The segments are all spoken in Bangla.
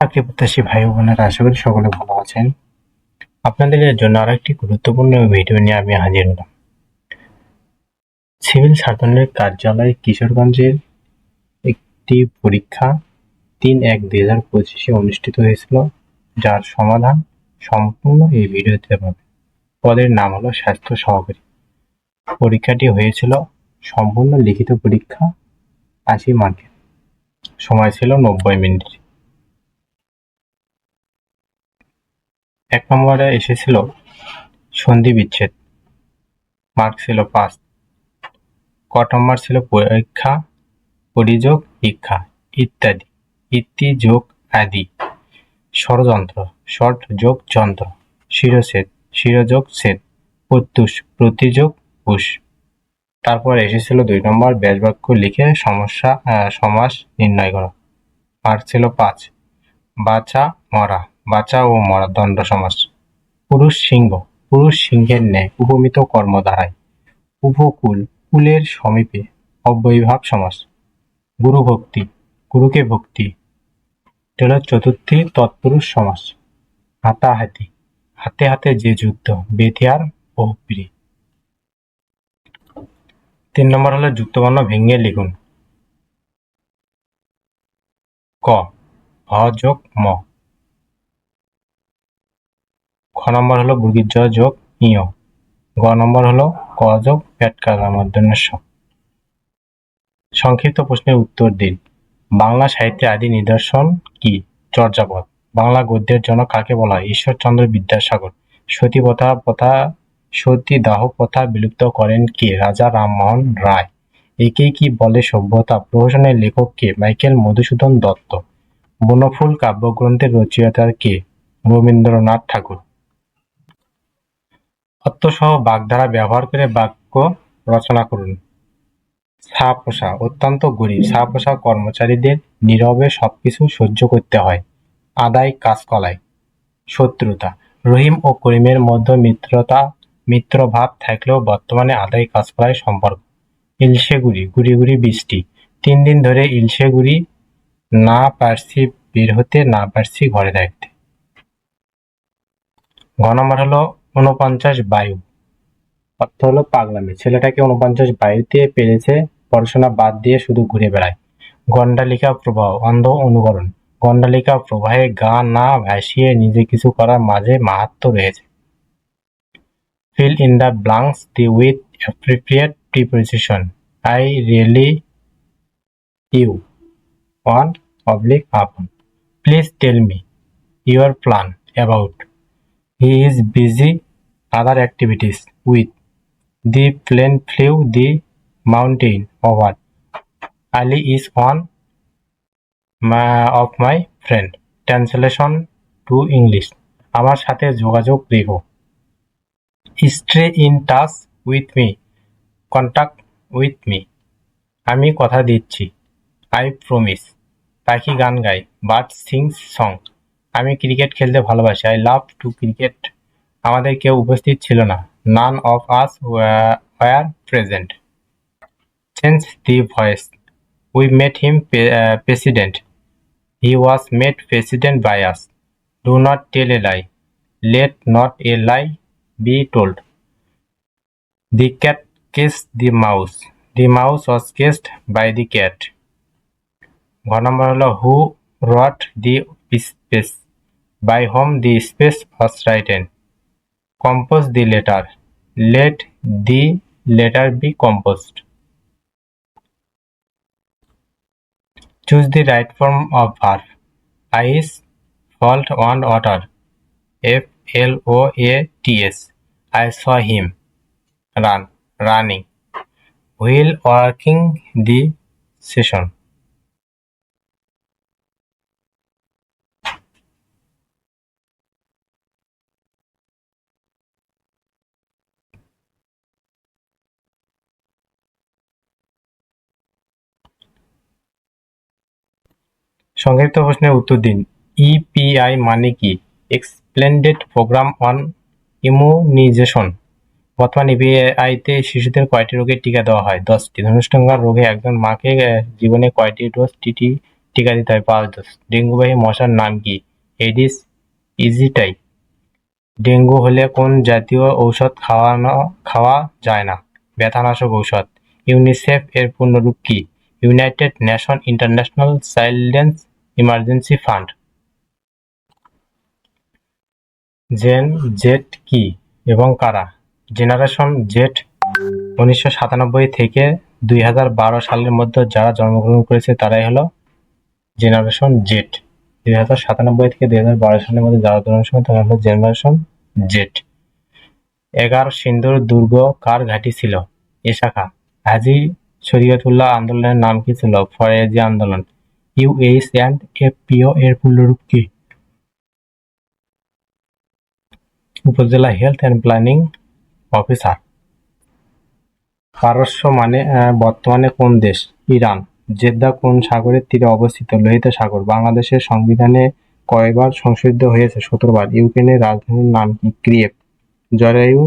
চাকরি প্রত্যাশী ভাই বোনেরা, আশা করি সকলে ভালো আছেন। আপনাদের জন্য আরও একটি গুরুত্বপূর্ণ ভিডিও নিয়ে আমি হাজির হলাম। সিভিল সার্জনের কার্যালয় কিশোরগঞ্জের একটি পরীক্ষা তিন এক দুই হাজার পঁচিশে অনুষ্ঠিত হয়েছিল, যার সমাধান সম্পূর্ণ এই ভিডিওতে পাবেন পদের নাম হলো স্বাস্থ্য সহকারী। পরীক্ষাটি হয়েছিল সম্পূর্ণ লিখিত পরীক্ষা, আশি মার্কের। সময় ছিল নব্বই মিনিট। এক নম্বরে এসেছিল সন্ধি বিচ্ছেদ। মার্ক ছিল পাঁচ। ক নম্বর ছিল পরীক্ষা, পরিযোগ শিক্ষা ইত্যাদি। ইতি, যোগ আদি। ষড়যন্ত্র ষট যোগ, যন্ত্র। শিরোচ্ছেদ, শিরোযোগ, ছেদ। প্রত্যুষ, প্রতিযোগ, পুষ। তারপর এসেছিল দুই নম্বর ব্যাসবাক্য লিখে সমস্যা সমাস নির্ণয় করা। মার্ক ছিল পাঁচ। বাঁচা মরা। বাঁচা ও মরা দণ্ড সমাস পুরুষ সিংহ, পুরুষ সিংহের ন্যায় উপমিত কর্ম দ্বারায় উপকূল, কুলের সমীপে অব্যয়ীভাব সমাস গুরু ভক্তি, গুরুকে ভক্তি। হলো চতুর্থী তৎপুরুষ সমাস হাতাহাতি হাতে হাতে যে যুদ্ধ বেথিয়ার বহুপ্রী তিন নম্বর হলো যুক্তবর্ণ ভেঙে লিখুন ক ভ যোগ ম। খ নম্বর হলো বুর্গির জ যোগ ইয় গ নম্বর হলো ক যোগ সংক্ষিপ্ত প্রশ্নের উত্তর দিন। বাংলা সাহিত্যের আদি নিদর্শন কি? চর্যাপদ। বাংলা গদ্যের জনক কাকে বলা হয়? ঈশ্বরচন্দ্র বিদ্যাসাগর। সতী প্রথা প্রথা সতী দাহ প্রথা বিলুপ্ত করেন কে? রাজা রামমোহন রায়। একেই কি বলে সভ্যতা? প্রহসনের লেখক কে? মাইকেল মধুসূদন দত্ত। বনফুল কাব্যগ্রন্থের রচয়িতার কে? রবীন্দ্রনাথ ঠাকুর। অর্থসহ বাগধারা ব্যবহার করে বাক্য রচনা করুন। ছাপোষা অত্যন্ত গরিব ছাপোষা কর্মচারীদের নীরবে সবকিছু সহ্য করতে হয়। আদায় কাজকলায় শত্রুতা। রহিম ও করিমের মধ্যে মিত্রতা, মিত্রভাব থাকলেও বর্তমানে আদায় কাজকলায় সম্পর্ক। ইলশে গুড়ি গুড়ি বৃষ্টি। তিন দিন ধরে ইলশে গুড়ি না পারছি বের হতে, না পারছি ঘরে থাকতে। ঘ নম্বর হলো ঊনপঞ্চাশ বায়ু। অর্থ হলো পাগলামি। ছেলেটাকে উনপঞ্চাশ বায়ুতে পেরেছে, পড়াশোনা বাদ দিয়ে শুধু ঘুরে বেড়ায়। গন্ডালিকা প্রবাহ, অন্ধ অনুকরণ। গন্ডালিকা প্রবাহে গা না ভাসিয়ে নিজে কিছু করার মাঝে মাহাত্ম রয়েছে। Fill in the blanks the with appropriate preposition I really you one public upon please tell me your plan about he is busy other activities with the plane flew the mountain over Ali is one of my friend translation to English আমার সাথে যোগাযোগ রেখো। Stay in touch with me contact with me আমি কথা দিচ্ছি। আই প্রমিস পাখি গান গাই। বাট সিং সং আমি ক্রিকেট খেলতে ভালোবাসি। আই লাভ টু ক্রিকেট আমাদের কেউ উপস্থিত ছিল না none of us were present change the voice we met him president he was made president by us do not tell a lie let not a lie be told. The cat kissed the mouse. The mouse was kissed by the cat. ঘ নম্বর হলো who wrote the space by whom the space was written. Compose the letter. Let the letter be composed. Choose the right form of verb. Ice, fault on water. F L O A T S. I saw him run, running, while working the session. সংক্ষিপ্ত প্রশ্নের উত্তর দিন। ইপিআই মানে কি? এক্সপ্লেন্ডেড প্রোগ্রাম অন ইমিউনাইজেশন বর্তমান ইপিআইতে শিশুদের কয়টি রোগের টিকা দেওয়া হয়? দশটি। ধনুষ্টঙ্গার রোগে একজন মাকে জীবনে কয়টি ডোজ টিটি টিকা দিতে হয়? পাঁচ ডোজ ডেঙ্গুবাহী মশার নাম কি? এডিস ইজিটাই ডেঙ্গু হলে কোন জাতীয় ঔষধ খাওয়ানো, খাওয়া যায় না? ব্যথানাশক ঔষধ। ইউনিসেফ এর পূর্ণরূপ কি? United Nation International Children's Emergency Fund Gen Z কি এবং কারা? জেনারেশন জেট উনিশশো সাতানব্বই থেকে দুই হাজার বারো সালের মধ্যে যারা জন্মগ্রহণ করেছে তারাই হলো জেনারেশন জেট দুই হাজার সাতানব্বই থেকে দুই হাজার বারো সালের মধ্যে যারা জন্মগ্রহণ তারা হলো জেনারেশন জেট এগারো সিন্ধুর দুর্গ কার ঘাঁটি ছিল? এ শাখা। হাজি শরীয়তুল্লাহ আন্দোলনের নাম কি ছিল? ফরেজি আন্দোলন। ইউএইচ অ্যান্ড এফপিও এর পূর্ণরূপ কি? উপজেলা হেলথ অ্যান্ড প্ল্যানিং অফিসার পারস্য মানে বর্তমানে কোন দেশ? ইরান। জেদ্দা কোন সাগরের তীরে অবস্থিত? লোহিত সাগর। বাংলাদেশের সংবিধানে কয়বার সংশোধিত হয়েছে? সতেরোবার। ইউক্রেনের রাজধানীর নাম কি? ক্রিয়েপ জরায়ু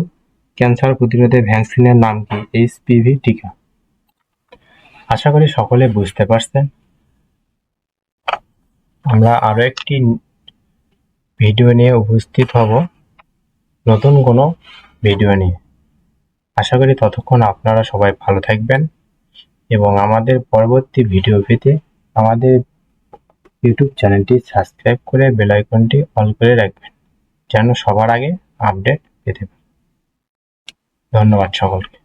ক্যান্সার প্রতিরোধে ভ্যাকসিনের নাম কি? এইচপিভি টিকা। আশা করি সকলে বুঝতে পারছেন। আমরা আরও একটি ভিডিও নিয়ে উপস্থিত হব। নতুন কোনো ভিডিও নিয়ে। আশা করি ততক্ষণ আপনারা সবাই ভালো থাকবেন এবং আমাদের পরবর্তী ভিডিও পেতে আমাদের ইউটিউব চ্যানেলটি সাবস্ক্রাইব করে বেল আইকনটি অন করে রাখবেন, যেন সবার আগে আপডেট পেতে পারেন ধন্যবাদ সকলকে।